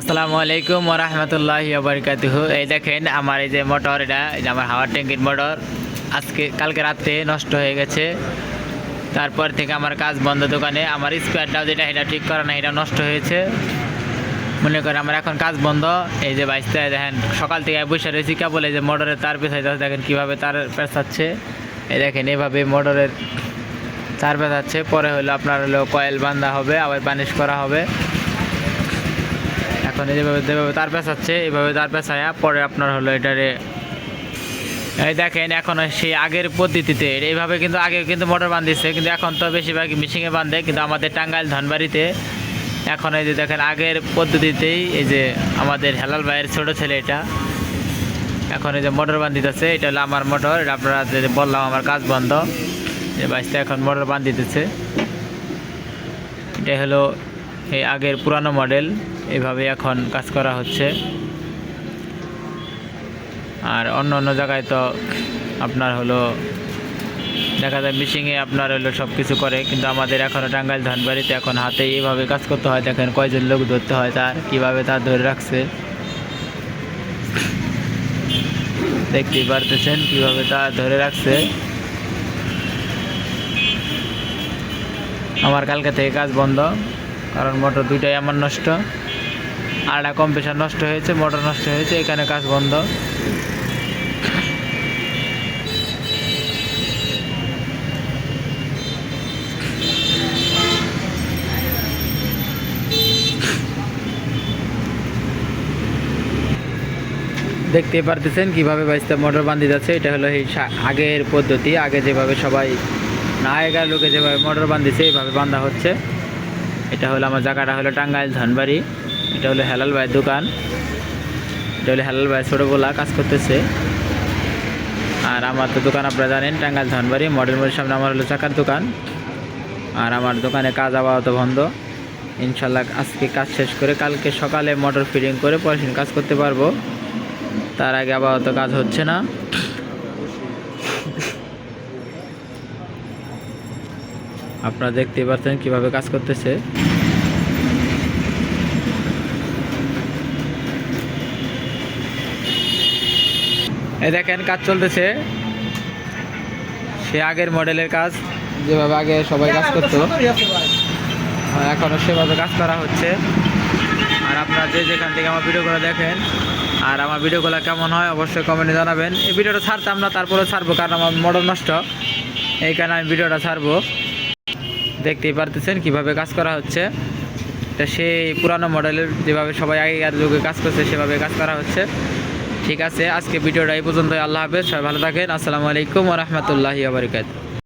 আসসালামু আলাইকুম ওরহমতুল্লাহি বারকাতুহু। এই দেখেন আমার এই যে মোটর এটা যে আমার হাওয়ার ট্যাঙ্কির মোটর আজকে, কালকে রাত্রে নষ্ট হয়ে গেছে। তারপর থেকে আমার কাজ বন্ধ দোকানে। আমার স্পেয়ারটাও যেটা এটা ঠিক করা না এটা নষ্ট হয়েছে। মনে করেন আমার এখন কাজ বন্ধ। এই যে বাইশটা দেখেন, সকাল থেকে বসে রয়েছি। কেবল এই যে মোটরের তার পেছাইতে দেখেন কীভাবে তার পেঁচাচ্ছে এই দেখেন, এভাবে মোটরের তার পেঁচাচ্ছে পরে হলো আপনার হলো কয়েল বান্ধা হবে, আবার বানিশ করা হবে। এখন যেভাবে যেভাবে তার পেঁচাচ্ছে এইভাবে তার পেঁচায়া পরে আপনার হলো এটারে এই দেখেন, এখন সেই আগের পদ্ধতিতে, এইভাবে কিন্তু আগে কিন্তু মোটর বান্ধিছে কিন্তু এখন তো বেশিরভাগ মিশিংয়ে বাঁধে, কিন্তু আমাদের টাঙ্গাইল ধনবাড়িতে এখন এই যে দেখেন, আগের পদ্ধতিতেই এই যে আমাদের হেলাল ভাইয়ের ছোট ছেলে এটা, এখন এই যে মোটর বান্ধিতেছে এটা হলো আমার মোটর, এটা আপনারা যে বললাম আমার কাজ বন্ধ, যে বাইশটা এখন মোটর বান্ধিতেছে এটা হলো এই আগের পুরানো মডেল এইভাবে এখন কাজ করা হচ্ছে। আর অন্য অন্য জায়গায় তো আপনার হলো, দেখা যায় মিশিংয়ে আপনার হলো সব কিছু করে, কিন্তু আমাদের এখনও টাঙ্গাইল ধানবাড়িতে এখন হাতে এইভাবে কাজ করতে হয়। দেখেন কয়জন লোক ধরতে হয় তার, কীভাবে তার ধরে রাখছে। দেখতেই পারতেছেন কীভাবে তার ধরে রাখছে। আমার কালকে থেকে কাজ বন্ধ। কারণ মোটর দুইটাই আমার নষ্ট। আর একটা কম্পিউটার নষ্ট হয়েছে মোটর নষ্ট হয়েছে, এখানে কাজ বন্ধ। দেখতে পারতেছেন কীভাবে বাইশটা মোটর বান্ধি যাচ্ছে, এটা হলো এই আগের পদ্ধতি। আগে যেভাবে সবাই না আগেকার লোকে যেভাবে মোটর বান্ধিছে এইভাবে বান্ধা হচ্ছে। এটা হলো আমার জায়গাটা হলো টাঙ্গাইল ধনবাড়ি, এটা হলো হেলাল ভাইয়ের দোকান। এটা হলো হেলাল ভাই ছোটোবেলা কাজ করতেছে। আর আমার তো দোকান আপনারা জানেন, টাঙ্গাইল ধনবাড়ি, মডেল মোড়ের সামনে আমার হলো চাকার দোকান। আর আমার দোকানে কাজ আপাতত বন্ধ। ইনশাল্লাহ আজকে কাজ শেষ করে কালকে সকালে মোটর ফিটিং করে পরে কাজ করতে পারব। তার আগে আপাতত কাজ হচ্ছে না। আপনারা দেখতেই পাচ্ছেন কীভাবে কাজ করতেছে। এই দেখেন, কাজ চলতেছে। সে আগের মডেলের কাজ, যেভাবে আগে সবাই কাজ করতো এখনও সেভাবে কাজ করা হচ্ছে। আর আপনারা যে যেখান থেকে আমার ভিডিওগুলো দেখেন, আর আমার ভিডিওগুলো কেমন হয়, অবশ্যই কমেন্টে জানাবেন। এই ভিডিওটা ছাড়তাম না তারপরে ছাড়বো, কারণ আমার মডেল নষ্ট। এই কারণে আমি ভিডিওটা ছাড়বো। দেখতেই পারতেছেন কীভাবে কাজ করা হচ্ছে। এটা সেই পুরানো মডেলের যেভাবে সবাই আগেকার যুগে কাজ করছে, সেভাবে কাজ করা হচ্ছে। ঠিক আছে, আজকে ভিডিওটা এই পর্যন্ত আল্লাহ হাফেজ, সবাই ভালো থাকেন। আসসালামু আলাইকুম রহমতুল্লাহি আবরকাত